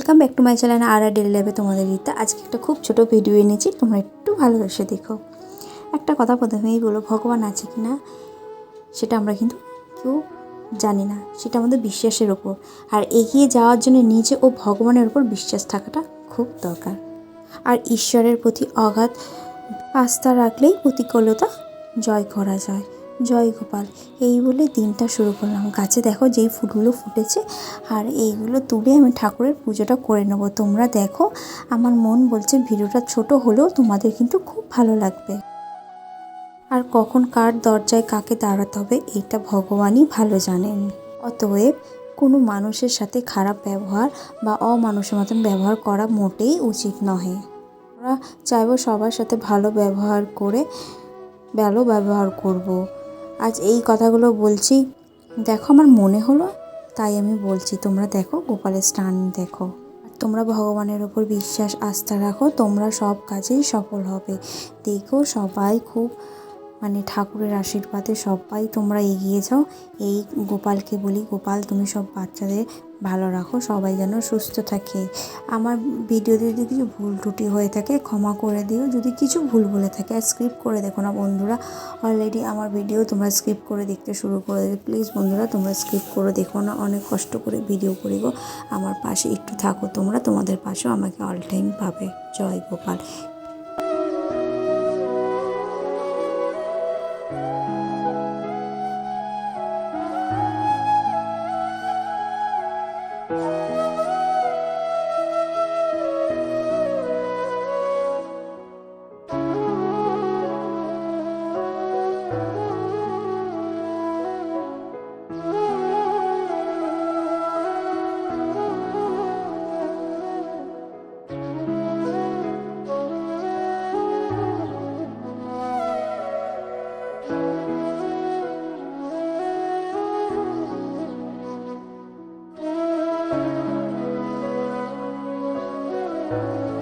Welcome back to my channel আর আর daily লাইফে তোমাদের রিতা। আজকে একটা খুব ছোট ভিডিও এনেছি, তোমরা একটু ভালোবেসে দেখো। একটা কথা প্রথমেই বলো, ভগবান আছে কি না? সেটা আমরা কিন্তু কেউ জানি না, সেটা আমাদের বিশ্বাসের ওপর। আর এগিয়ে যাওয়ার জন্য নিজে ও ভগবানের ওপর বিশ্বাস থাকাটা খুব দরকার। আর ঈশ্বরের প্রতি অগাধ আস্থা রাখলেই প্রতিকূলতা জয় করা যায়। জয় গোপাল। এই বলে দিনটা শুরু করলাম। গাছে দেখো যেই ফুলগুলো ফুটেছে, আর এইগুলো তুলে আমি ঠাকুরের পুজোটা করে নেব। তোমরা দেখো, আমার মন বলছে ভিডিওটা ছোট হলেও তোমাদের কিন্তু খুব ভালো লাগবে। আর কখন কার দরজায় কাকে দাঁড়াতে হবে, এটা ভগবানই ভালো জানেন। অতএব কোনো মানুষের সাথে খারাপ ব্যবহার বা অমানুষের মতন ব্যবহার করা মোটেই উচিত নহে। আমরা চাইব সবার সাথে ভালো ব্যবহার করে ভালো ব্যবহার করব। আজ এই কথাগুলো বলছি। দেখো আমার মনে হলো, তাই আমি বলছি, তোমরা দেখো, গোপালের স্টান দেখো। তোমরা ভগবানের ওপর বিশ্বাস, আস্থা রাখো, তোমরা সব কাজেই সফল হবে। দেখো সবাই খুব মানে ঠাকুরের আশীর্বাদে সবাই তোমরা এগিয়ে যাও। এই গোপালকে বলি, গোপাল, তুমি সব বাচ্চাদের ভালো রাখো, সবাই যেন সুস্থ থাকে। আমার ভিডিওতে যদি কিছু ভুল ত্রুটি হয়ে থাকে, ক্ষমা করে দিও। যদি কিছু ভুল বলে থাকে আর স্ক্রিপ্ট করে দেখো না বন্ধুরা। অলরেডি আমার ভিডিও তোমরা স্ক্রিপ্ট করে দেখতে শুরু করে দেবে প্লিজ বন্ধুরা, তোমরা স্ক্রিপ্ট করে দেখো না। অনেক কষ্ট করে ভিডিও করি আমার পাশে একটু থাকো তোমরা। তোমাদের পাশেও আমাকে অল টাইম পাবে। জয় গোপাল। you